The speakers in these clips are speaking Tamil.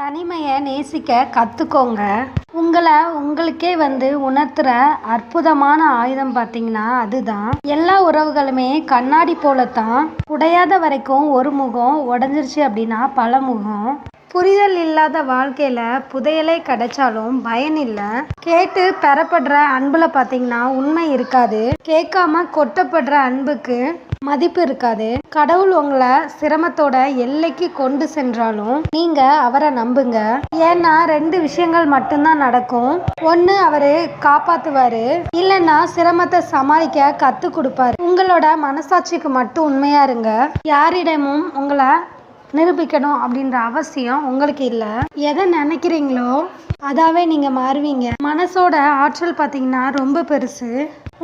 தனிமையை நேசிக்க கற்றுக்கோங்க உங்களை உங்களுக்கே வந்து உணர்த்துற அற்புதமான ஆயுதம் பார்த்தீங்கன்னா அதுதான். எல்லா உறவுகளுமே கண்ணாடி போலத்தான். உடையாத வரைக்கும் ஒரு முகம் உடஞ்சிருச்சு அப்படின்னா பல முகம். புரிதல் இல்லாத வாழ்க்கையில புதையலே கிடைச்சாலும் பயன் இல்லை. கேட்டு பெறப்படுற அன்புல பார்த்தீங்கன்னா உண்மை இருக்காது. கேட்காம கொட்டப்படுற அன்புக்கு மதிப்பு இருக்காது. கடவுள் உங்களை சிரமத்தோட எல்லைக்கு கொண்டு சென்றாலும் நீங்க அவரை நம்புங்க. ஏன்னா ரெண்டு விஷயங்கள் மட்டும்தான் நடக்கும். ஒன்று அவரு காப்பாத்துவாரு. இல்லைன்னா சிரமத்தை சமாளிக்க கத்து கொடுப்பாரு. உங்களோட மனசாட்சிக்கு மட்டும் உண்மையா இருங்க. யாரிடமும் உங்களை நிரூபிக்கணும் அப்படின்ற அவசியம் உங்களுக்கு இல்லை. எதை நினைக்கிறீங்களோ அதாவே நீங்கள் மாறுவீங்க. மனசோட ஆற்றல் பார்த்தீங்கன்னா ரொம்ப பெருசு.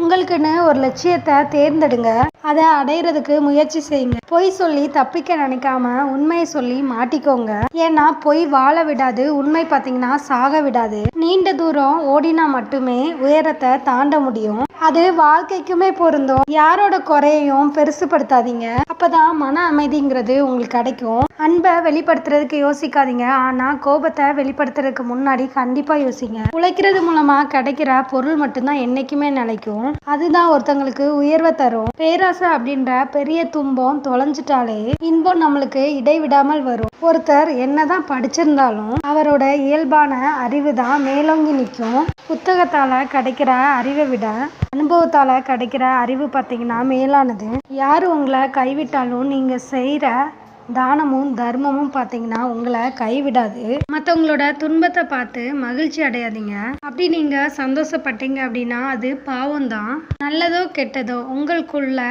உங்களுக்குன்னு ஒரு லட்சியத்தை தேர்ந்தெடுங்க. அதை அடையிறதுக்கு முயற்சி செய்யுங்க. பொய் சொல்லி தப்பிக்க நினைக்காம உண்மையை சொல்லி மாட்டிக்கோங்க. ஏன்னா பொய் வாழ விடாது உண்மை பார்த்தீங்கன்னா சாக விடாது. நீண்ட தூரம் ஓடினா மட்டுமே உயரத்தை தாண்ட முடியும். அது வாழ்க்கைக்குமே பொருந்தும். யாரோட குறையையும் பெருசுப்படுத்தாதீங்க அப்பதான் மன அமைதிங்கிறது உங்களுக்கு கிடைக்கும். அன்பை வெளிப்படுத்துறதுக்கு யோசிக்காதீங்க. ஆனா கோபத்தை வெளிப்படுத்துறதுக்கு முன்னாடி கண்டிப்பா யோசிங்க. உழைக்கிறது மூலமா கிடைக்கிற பொருள் மட்டும்தான் என்னைக்குமே நிலைக்கும். அதுதான் ஒருத்தங்களுக்கு உயர்வை தரும். பேராசை அப்படின்ற பெரிய துன்பம் தொலைஞ்சிட்டாலே இன்பம் நம்மளுக்கு இடைவிடாமல் வரும். ஒருத்தர் என்னதான் படிச்சிருந்தாலும் அவரோட இயல்பான அறிவு தான் மேலோங்கி நிற்கும். புத்தகத்தால கிடைக்கிற அறிவை விட அனுபவத்தால் கிடைக்கிற அறிவு பார்த்தீங்கன்னா மேலானது. யார் உங்களை கைவிட்டாலும் நீங்கள் செய்கிற தானமும் தர்மமும் பார்த்தீங்கன்னா உங்களை கைவிடாது. மற்றவங்களோட துன்பத்தை பார்த்து மகிழ்ச்சி அடையாதீங்க. அப்படி நீங்கள் சந்தோஷப்பட்டீங்க அப்படின்னா அது பாவம்தான். நல்லதோ கெட்டதோ உங்களுக்குள்ள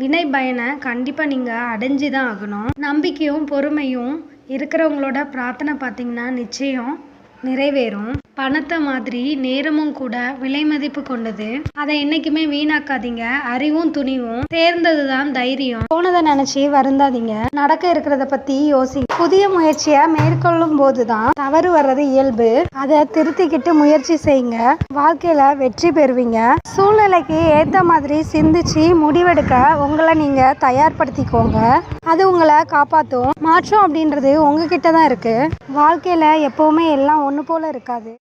வினை பயனை கண்டிப்பாக நீங்கள் அடைஞ்சு தான் ஆகணும். நம்பிக்கையும் பொறுமையும் இருக்கிறவங்களோட பிரார்த்தனை பார்த்தீங்கன்னா நிச்சயம் நிறைவேறும். பணத்தை மாதிரி நேரமும் கூட விலை மதிப்பு கொண்டது. அதை என்னைக்குமே வீணாக்காதீங்க. அறிவும் துணிவும் சேர்ந்தது தான் தைரியம். போனதை நினைச்சு வருந்தாதீங்க. நடக்க இருக்கிறத பத்தி யோசி. புதிய முயற்சியை மேற்கொள்ளும் போதுதான் தவறு வர்றது இயல்பு. அதை திருத்திக்கிட்டு முயற்சி செய்யுங்க. வாழ்க்கையில வெற்றி பெறுவீங்க. சூழ்நிலைக்கு ஏத்த மாதிரி சிந்திச்சு முடிவெடுக்க உங்களை நீங்க தயார்படுத்திக்கோங்க. அது உங்களை காப்பாற்றும் மாற்றம் அப்படின்றது உங்ககிட்ட தான் இருக்கு. வாழ்க்கையில எப்பவுமே எல்லாம் ஒன்று போல இருக்காது.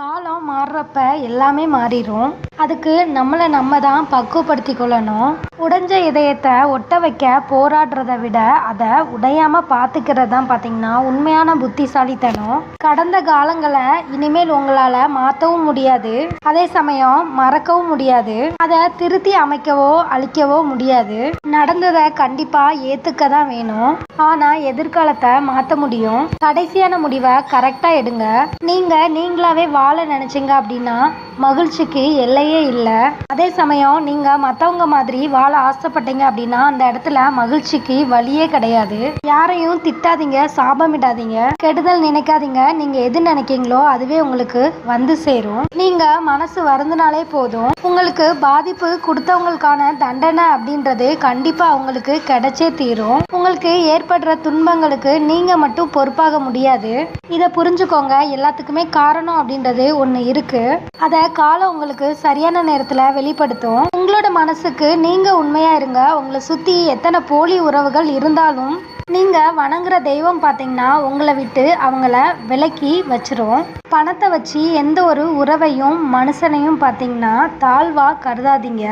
காலம் மாறுறப்ப எல்லாமே மாறிடும் அதுக்கு நம்மளை நம்ம தான் பக்குவப்படுத்தி கொள்ளணும். உடைஞ்ச இதயத்தை ஒட்ட வைக்க போராடுறத விட அதை உடையாம பார்த்துக்கிறது தான் பார்த்தீங்கன்னா உண்மையான புத்திசாலித்தனம். கடந்த காலங்களை இனிமேல் உங்களால் மாற்றவும் முடியாது. அதே சமயம் மறக்கவும் முடியாது. அதை திருத்தி அமைக்கவோ அழிக்கவோ முடியாது. நடந்ததை கண்டிப்பாக ஏற்றுக்க தான் வேணும். ஆனால் எதிர்காலத்தை மாற்ற முடியும். கடைசியான முடிவை கரெக்டாக எடுங்க. நீங்கள் நீங்களாவே வாழ நினைச்சீங்க அப்படின்னா மகிழ்ச்சிக்கு எல்லையே இல்லை. அதே சமயம் நீங்கள் மற்றவங்க மாதிரி வாழ ஆசைப்பட்டீங்க அப்படின்னா அந்த இடத்துல மகிழ்ச்சிக்கு வழியே கிடையாது. யாரையும் திட்டாதீங்க சாபமிடாதீங்க. கெடுதல் நினைக்காதீங்க. நீங்கள் எது நினைக்கீங்களோ அதுவே உங்களுக்கு வந்து சேரும். நீங்கள் மனசு வருந்தினாலே போதும். உங்களுக்கு பாதிப்பு கொடுத்தவங்களுக்கான தண்டனை அப்படின்றது கண்டிப்பாக அவங்களுக்கு கிடைச்சே தீரும். உங்களுக்கு ஏற்படுற துன்பங்களுக்கு நீங்கள் மட்டும் பொறுப்பாக முடியாது. இதை புரிஞ்சுக்கோங்க. எல்லாத்துக்குமே காரணம் அப்படின்றது ஒன்று இருக்குது அதை காலம் உங்களுக்கு சரியான நேரத்தில் வெளிப்படுத்தும். உங்களோட மனசுக்கு நீங்கள் உண்மையாக இருங்க. உங்களை சுற்றி எத்தனை போலி உறவுகள் இருந்தாலும் நீங்கள் வணங்குற தெய்வம் பார்த்தீங்கன்னா உங்களை விட்டு அவங்கள விலக்கி வச்சிரும். பணத்தை வச்சு எந்த ஒரு உறவையும் மனுஷனையும் பார்த்தீங்கன்னா தாழ்வா கருதாதீங்க.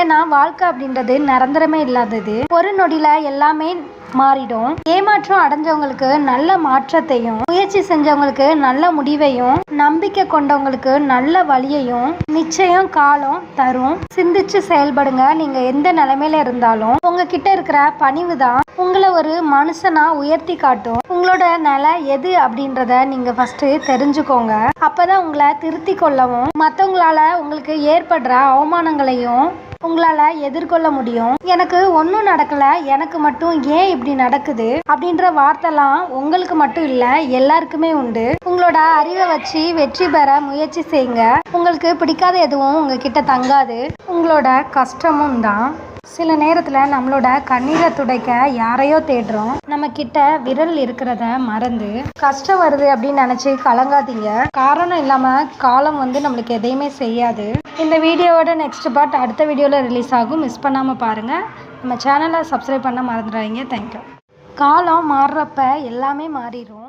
ஏன்னா வாழ்க்கை அப்படின்றது நிரந்தரமே இல்லாதது. ஒரு நொடியில் எல்லாமே மாறிடும். ஏமாற்றம் அடைஞ்சவங்களுக்கு நல்ல மாற்றத்தையும் முயற்சி செஞ்சவங்களுக்கு நல்ல முடிவையும் நம்பிக்கை கொண்டவங்களுக்கு நல்ல வழியையும் நிச்சயம் காலம் தரும். சிந்திச்சு செயல்படுங்க. நீங்க எந்த நிலைமையில இருந்தாலும் உங்ககிட்ட இருக்கிற பணிவு தான் உங்களை ஒரு மனுஷனா உயர்த்தி காட்டும். உங்களோட நிலை எது அப்படின்றத நீங்க ஃபர்ஸ்ட் தெரிஞ்சுக்கோங்க. அப்பதான் உங்களை திருத்தி கொள்ளவும் மற்றவங்களால உங்களுக்கு ஏற்படுற அவமானங்களையும் உங்களால் எதிர்கொள்ள முடியும். எனக்கு ஒன்றும் நடக்கலை எனக்கு மட்டும் ஏன் இப்படி நடக்குது? அப்படின்ற வார்த்தைலாம் உங்களுக்கு மட்டும் இல்லை எல்லாருக்குமே உண்டு. உங்களோட அறிவை வச்சு வெற்றி பெற முயற்சி செய்யுங்க. உங்களுக்கு பிடிக்காத எதுவும் உங்ககிட்ட தங்காது. உங்களோட கஷ்டமும் தான். சில நேரத்தில் நம்மளோட கண்ணீரை துடைக்க யாரையோ தேடுறோம். நம்ம கிட்ட விரல் இருக்கிறத மறந்து கஷ்டம் வருது அப்படின்னு நினச்சி கலங்காதீங்க. காரணம் இல்லாமல் காலம் வந்து நம்மளுக்கு எதையுமே செய்யாது. இந்த வீடியோவோட நெக்ஸ்ட் பார்ட் அடுத்த வீடியோவில் ரிலீஸ் ஆகும். மிஸ் பண்ணாமல் பாருங்கள் நம்ம சேனலை சப்ஸ்கிரைப் பண்ண மறந்துடாதீங்க. தேங்க்யூ காலம் மாறுறப்ப எல்லாமே மாறிடும்